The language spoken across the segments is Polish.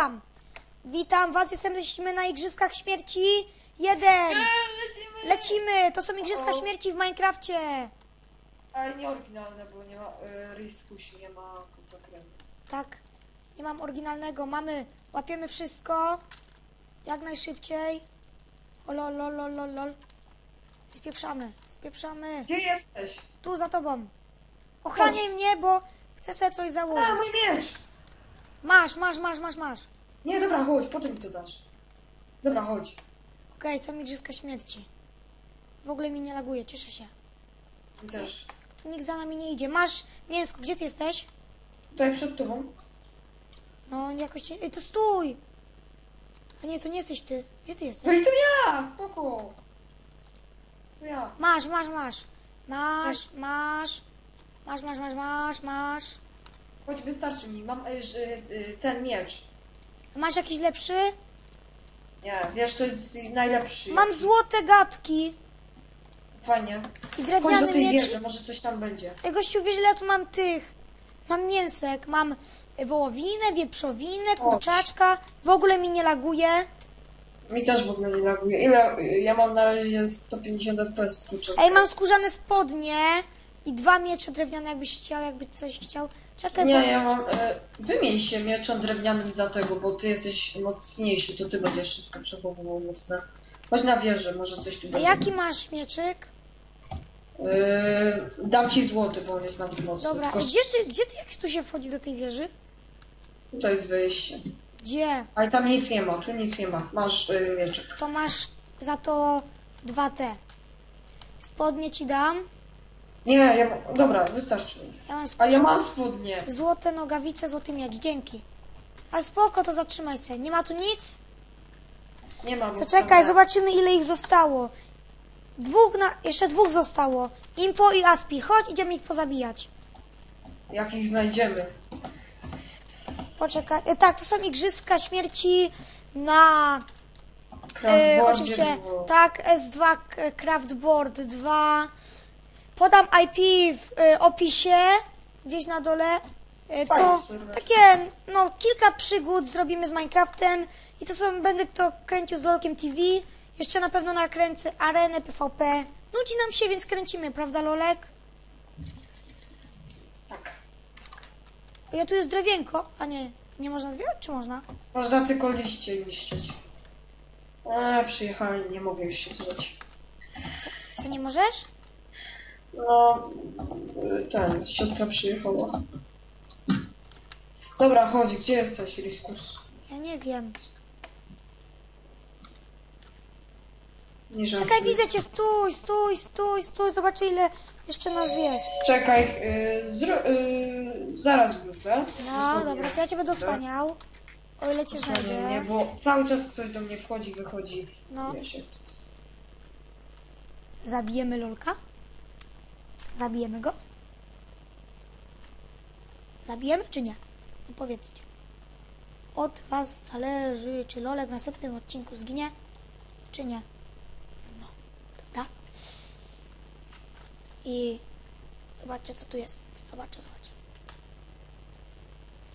Witam. Witam was, jesteśmy na Igrzyskach Śmierci. Jeden. Lecimy! Lecimy, to są Igrzyska O. Śmierci w Minecrafcie. Ale nie oryginalne, bo nie ma y, Riskusi, nie ma końca kremu. Tak, nie mam oryginalnego, mamy, łapiemy wszystko. Jak najszybciej. O lol, lol, lol, lol, lol. I spieprzamy, spieprzamy. Gdzie jesteś? Tu za tobą. Ochraniaj mnie, bo chcę sobie coś A, założyć. mój miecz! Masz, masz, masz, masz, masz. Nie, dobra, chodź, potem mi to dasz. Dobra, chodź. Okej, są Igrzyska Śmierci. W ogóle mi nie laguje, cieszę się. Mi też. Tu nikt za nami nie idzie. Masz mięsko, gdzie ty jesteś? Tutaj przed tobą. No, jakoś cię... Ej, to stój! A nie, to nie jesteś ty. Gdzie ty To jesteś? jestem ja! Spoko! To ja. Masz, masz, masz. Masz, masz. Masz, masz, masz, masz, masz. Chodź, wystarczy mi. Mam y, ż- y, y, ten miecz. Masz jakiś lepszy? Nie, wiesz, to jest najlepszy. Mam złote gadki Fajnie. i Chodź do drewniany tej miecz. wieży, może coś tam będzie. Ej, gościu, wiesz ile ja tu mam tych? Mam mięsek, mam wołowinę, wieprzowinę, kurczaczka. W ogóle mi nie laguje. Mi też w ogóle nie reaguje. Ile? y, Ja mam na razie 150 FPS podczas. Ej, mam skórzane spodnie i dwa miecze drewniane, jakbyś chciał, jakby coś chciał. Czekaj, Nie, ja mam. E, wymień się mieczem drewnianym za tego, bo ty jesteś mocniejszy, to ty będziesz wszystko przechowywał mocne. Chodź na wieżę, może coś tu A będzie. jaki masz mieczyk? E, dam ci złoty, bo on jest nam mocny. Dobra, tylko gdzie ty, gdzie ty, jak tu się wchodzi do tej wieży? Tutaj jest wyjście. Gdzie? Ale tam nic nie ma, tu nic nie ma. Masz y, mieczyk. To masz za to dwa te. Spodnie ci dam. Nie, ja mam. Dobra, wystarczy. Ja mam A ja mam spodnie. złote nogawice, złoty miecz. Dzięki. Ale spoko, to zatrzymaj się. Nie ma tu nic? Nie mam. To czekaj, zobaczymy ile ich zostało. Dwóch na... Jeszcze dwóch zostało. Impo i Aspi. Chodź, idziemy ich pozabijać. Jak ich znajdziemy. Poczekaj. E, tak, to są igrzyska śmierci na... E, Craftboardzie oczywiście, było. tak, S2 K- Craftboard 2. Podam IP w e, opisie, gdzieś na dole. E, to takie, no, kilka przygód zrobimy z Minecraftem i to są, będę to kręcił z Lolkiem TV. Jeszcze na pewno nakręcę arenę PvP. Nudzi nam się, więc kręcimy, prawda Lolek? Tak. O, ja tu jest drewienko, a nie, nie można zbierać, czy można? Można tylko liście niszczyć. Eee, przyjechali, nie mogę już się dodać. Co nie możesz? No, y, ten, siostra przyjechała. Dobra, chodź, gdzie jesteś, Riskus? Ja nie wiem. Nie żartuj. Czekaj, widzę cię, stój, stój, stój, stój, zobacz ile jeszcze nas jest. Czekaj, y, zro, y, zaraz wrócę. No, dobra, to ja cię będę osłaniał. O ile cię znajdę. bo cały czas ktoś do mnie wchodzi, wychodzi. No. To jest. Zabijemy Lolka? Zabijemy go? Zabijemy czy nie? No powiedzcie. Od was zależy, czy Lolek w następnym odcinku zginie, czy nie. No, dobra. I zobaczcie, co tu jest. Zobaczcie, zobaczcie.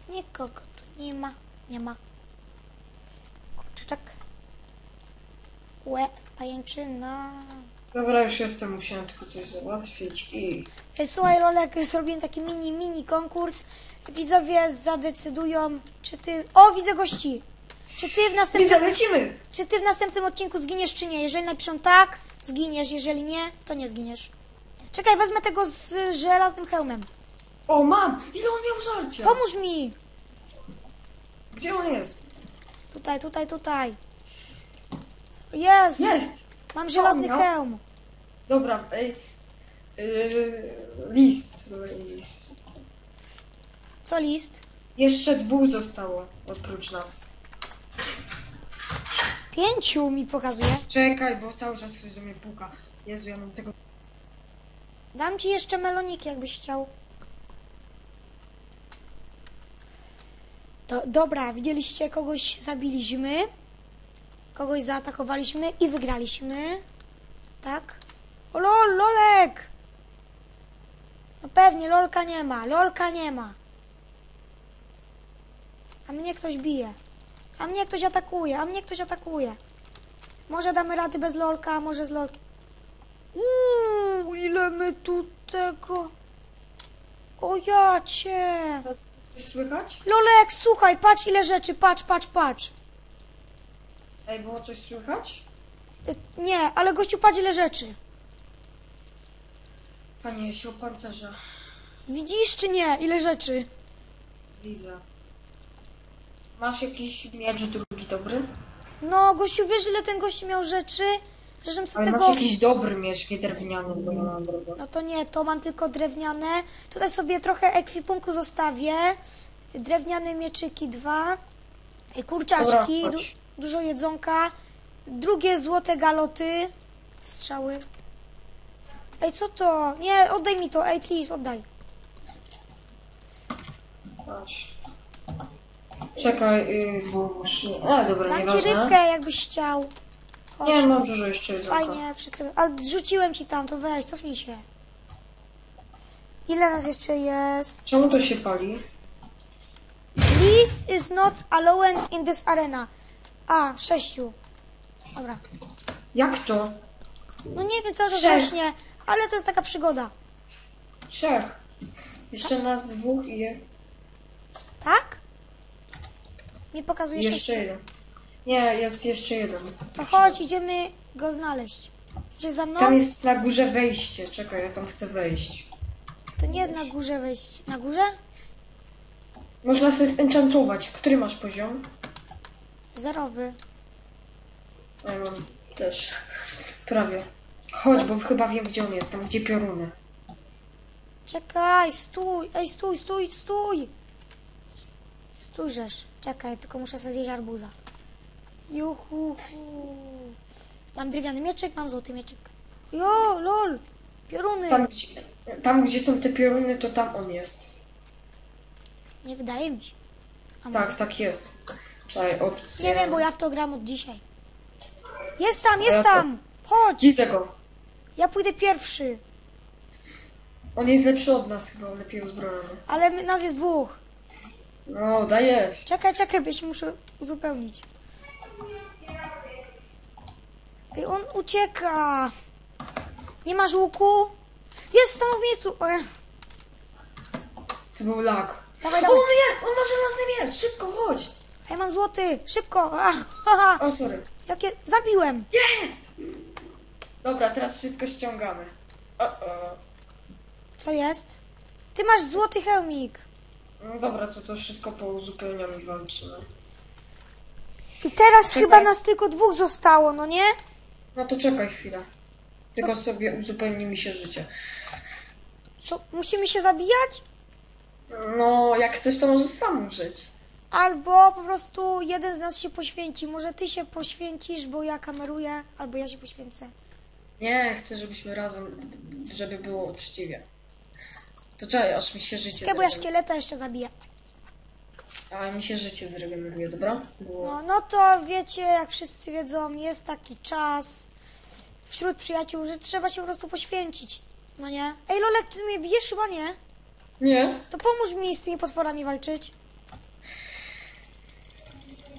Nikogo tu nie ma. Nie ma. Kurczyczek. Łe, pajęczyna. Dobra, już jestem, musiałem tylko coś załatwić i... Ej, Słuchaj, Rolek, zrobiłem taki mini, mini konkurs. Widzowie zadecydują, czy ty... O, widzę gości! Czy ty w Widzę, następnym, lecimy! czy ty w następnym odcinku zginiesz, czy nie? Jeżeli napiszą tak, zginiesz. Jeżeli nie, to nie zginiesz. Czekaj, wezmę tego z żelaznym hełmem. O, mam! Ile on miał żarcia? Pomóż mi! Gdzie on jest? Tutaj, tutaj, tutaj. Jest! Jest! Mam żelazny miał? hełm. Dobra, ej. Yy, list. List. Co list? Jeszcze dwóch zostało oprócz nas. Pięciu mi pokazuje. Czekaj, bo cały czas ktoś do mnie puka. Jezu, ja mam tego. Dam ci jeszcze meloniki, jakbyś chciał. To, dobra, widzieliście, kogoś zabiliśmy. Kogoś zaatakowaliśmy i wygraliśmy. Tak? O lol, lolek! No pewnie, lolka nie ma, lolka nie ma. A mnie ktoś bije. A mnie ktoś atakuje, a mnie ktoś atakuje. Może damy rady bez lolka, może z lolkiem. Uuu, ile my tu tego... O ja cię. Słychać? Lolek, słuchaj, patrz ile rzeczy, patrz, patrz, patrz. Ej, było coś słychać? Nie, ale gościu, patrz ile rzeczy. Panie, się opancerza. Widzisz czy nie, ile rzeczy? Widzę. Masz jakiś miecz drugi dobry? No, gościu, wiesz ile ten gościu miał rzeczy? Żebym sobie Ale tego... masz jakiś dobry miecz, nie drewniany, bo ja mam drogę. No to nie, to mam tylko drewniane. Tutaj sobie trochę ekwipunku zostawię. Drewniane mieczyki dwa. Kurczaczki, Dobra, du dużo jedzonka. Drugie złote galoty. Strzały. Ej, co to? Nie, oddaj mi to, ej, please, oddaj. Czekaj, yy, bo muszę... A, dobra, Dam ci nieważne. rybkę, jakbyś chciał. Chodź. Nie, mam dużo jeszcze jedzonka. Fajnie, wszyscy. Ale rzuciłem ci tam, to weź, cofnij się. Ile nas jeszcze jest? Czemu to się pali? List is not allowed in this arena. A, sześciu. Dobra. Jak to? No nie wiem, co to Trzech. właśnie, ale to jest taka przygoda. Trzech. Jeszcze nas dwóch i. Tak? Mi pokazuje jeszcze sześciu. jeden. Nie, jest jeszcze jeden. To chodź, idziemy go znaleźć. Idziesz za mną? Tam jest na górze wejście. Czekaj, ja tam chcę wejść. To nie jest na górze wejść. Na górze? Można sobie zenchantować. Który masz poziom? Zerowy. Ja mam też. Prawie. Chodź, bo chyba wiem gdzie on jest. Tam gdzie pioruny. Czekaj, stój, ej, stój, stój, stój. Stój, żeż. Czekaj, tylko muszę sobie zjeść arbuza. Juhu. Mam drewniany mieczyk, mam złoty mieczyk. Jo, lol. Pioruny. Tam gdzie, tam, gdzie są te pioruny, to tam on jest. Nie wydaje mi się. A Tak, tak jest. Czekaj, opcje. Nie wiem, bo ja w to gram od dzisiaj. Jest tam, jest ja to- tam! Chodź! Widzę go. Ja pójdę pierwszy, On jest lepszy od nas chyba, lepiej uzbrojony. ale my- nas jest dwóch. No, dajesz. Czekaj, czekaj, bo ja się muszę uzupełnić. Ej, on ucieka. Nie masz łuku? Jest, stanął w miejscu. O, To był lag. dawaj, O, dawaj. nie! On ma żelazny miecz! Szybko, chodź! A ja mam złoty, szybko. A. O, sorry. Jakie... Zabiłem. Dobra, teraz wszystko ściągamy. O, o. Co jest? Ty masz złoty hełmik. No dobra, to to wszystko pouzupełniam i walczymy. I teraz Czekaj. chyba nas tylko dwóch zostało, no nie? No to czekaj chwilę. Tylko sobie uzupełni mi się życie. To musimy się zabijać? No, jak chcesz, to możesz sam umrzeć. Albo po prostu jeden z nas się poświęci. Może ty się poświęcisz, bo ja kameruję, albo ja się poświęcę. Nie, chcę, żebyśmy razem, żeby było uczciwie. To czekaj, aż mi się życie Ja, bo ja zregeneruje. szkieleta jeszcze zabiję. A mi się życie zregeneruje, dobra? Bo... No, no to wiecie, jak wszyscy wiedzą, jest taki czas wśród przyjaciół, że trzeba się po prostu poświęcić. No nie? Ej, Lolek, ty mnie bijesz chyba nie? Nie? To pomóż mi z tymi potworami walczyć.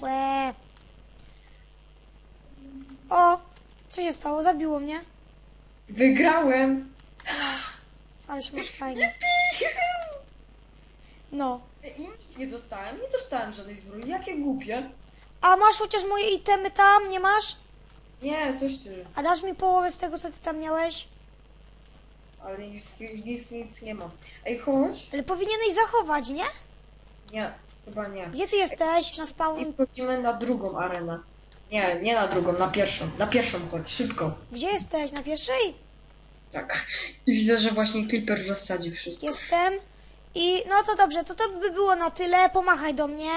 Łe. O, co się stało? Zabiło mnie. Wygrałem! Ale się masz fajnie. No. I nic nie dostałem, nie dostałem żadnej zbroi. Jakie głupie. A masz chociaż moje itemy tam, nie masz? Nie, coś ty. A dasz mi połowę z tego, co ty tam miałeś? Ale nic, nic, nic nie mam. Ej, chodź. Ale powinieneś zachować, nie? Nie, chyba nie. Gdzie ty jesteś? Na spawn? I wchodzimy na drugą arenę. Nie, nie na drugą, na pierwszą. Na pierwszą chodź, szybko. Gdzie jesteś? Na pierwszej? Tak. I widzę, że właśnie Clipper rozsadzi wszystko. Jestem. I no to dobrze, to to by było na tyle. Pomachaj do mnie.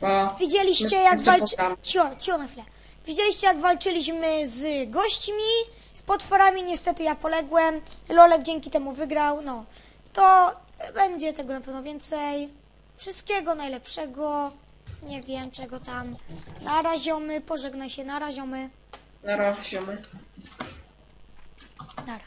Pa. Widzieliście jak to walczy... pogram. Cio, cio na chwilę. Widzieliście jak walczyliśmy z gośćmi, z potworami. Niestety ja poległem. Lolek dzięki temu wygrał. No, to będzie tego na pewno więcej. Wszystkiego najlepszego. Nie wiem czego tam. Na raziomy, pożegnaj się, na raziomy. Na razie, ziomy. Nara.